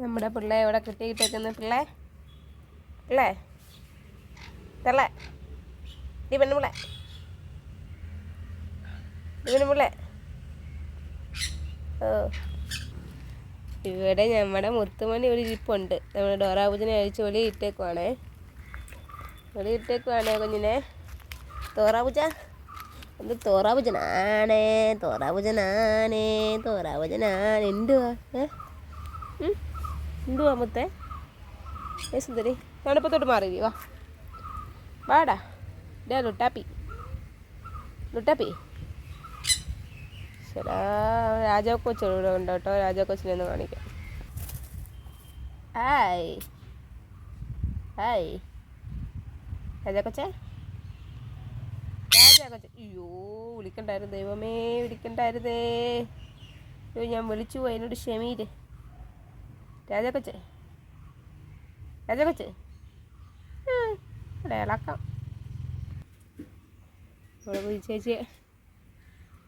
നമ്മുടെ പിള്ളേ ഇവിടെ കിട്ടിയിട്ടേക്കുന്ന പിള്ളേ. പിള്ളേ. തള്ളേ. ഈ പെണ്ണുപിള്ളേ ഈ പെണ്ണുപിള്ളേ ഓ. ഇവിടെ നമ്മുടെ മുത്തുമണി ഒരു ഇരിപ്പുണ്ട്. നമ്മുടെ ഡോറാപൂജനെ അഴിച്ച് ഒളി ഇട്ടേക്കുവാണേ. ഒളി ഇട്ടേക്കുവാണേ കുഞ്ഞിനെ. തോറാപൂജ. എന്ത് തോറാപൂജനാണേ? തോറാപൂജനാണേ. തോറാപൂജനാണ്. എന്തുവാ? എന്തുവാ മുത്തേ ഏ സുന്ദരി തണുപ്പത്തോട്ട് മാറി വാ. വാടാ. ഡേ ലുട്ടാപ്പി. ലുട്ടാപ്പി. ശരാ രാജാക്കൊച്ചു ഇവിടെ ഉണ്ട് കേട്ടോ. രാജാക്കൊച്ചിനെ ഒന്ന് കാണിക്കാം. ഹായ്. ഹായ്. രാജാ കൊച്ചേ അയ്യോ വിളിക്കണ്ടായിരുന്നു. ദൈവമേ വിളിക്കണ്ടായിരുന്നേ. അയ്യോ ഞാൻ വിളിച്ചു പോയി. എന്നോട് ക്ഷമീര് രാജാക്കൊച്ചേ രാജാക്കൊച്ചേ ഇളക്കാം. ഇവിടെ വിളിച്ചേച്ചി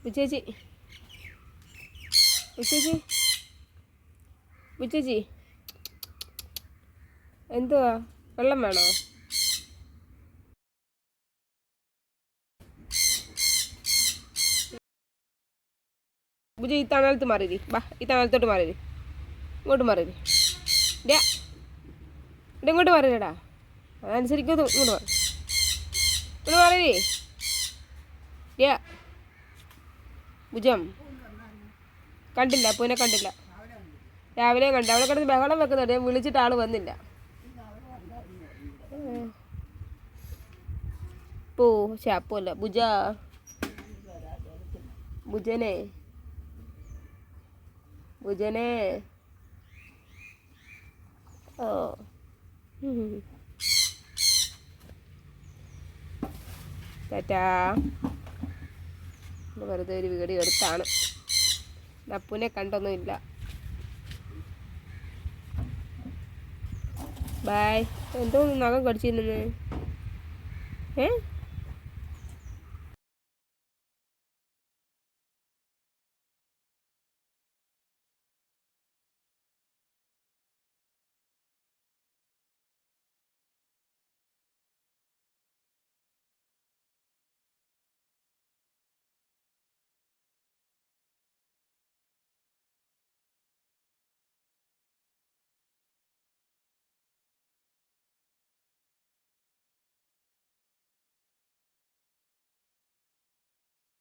വിളിച്ചേച്ചി വിളിച്ചേച്ചി വിളിച്ചേച്ചി എന്തുവാ? വെള്ളം വേണോ? ബുജി ഈ തണലത്ത് മാറിരി. വാ ഈ തണലത്തോട്ട് മാറിരി. ഇങ്ങോട്ട് മാറി ഇവിടെ ഇങ്ങോട്ട് മാറിയടാ അതനുസരിക്കും ഇങ്ങോട്ട് മാറി ഇങ്ങോട്ട് മാറിയേ ഭുജം. കണ്ടില്ല പൂനെ കണ്ടില്ല. രാവിലെ കണ്ടു. അവിടെ കിടന്ന് ബഹളം വെക്കുന്നുണ്ട്. ഞാൻ വിളിച്ചിട്ട് ആൾ വന്നില്ല. പോ ശാപ്പല്ല ഭുജ. ഭുജനെ. ഭുജനെ. ഓ. ടാറ്റാ. വെറുതെ ഒരു വീഡിയോ എടുത്താണ്. നപ്പുനെ കണ്ടൊന്നുമില്ല. ബായ്. എന്തോ നഖം കടിച്ചിരുന്നു. ഏ?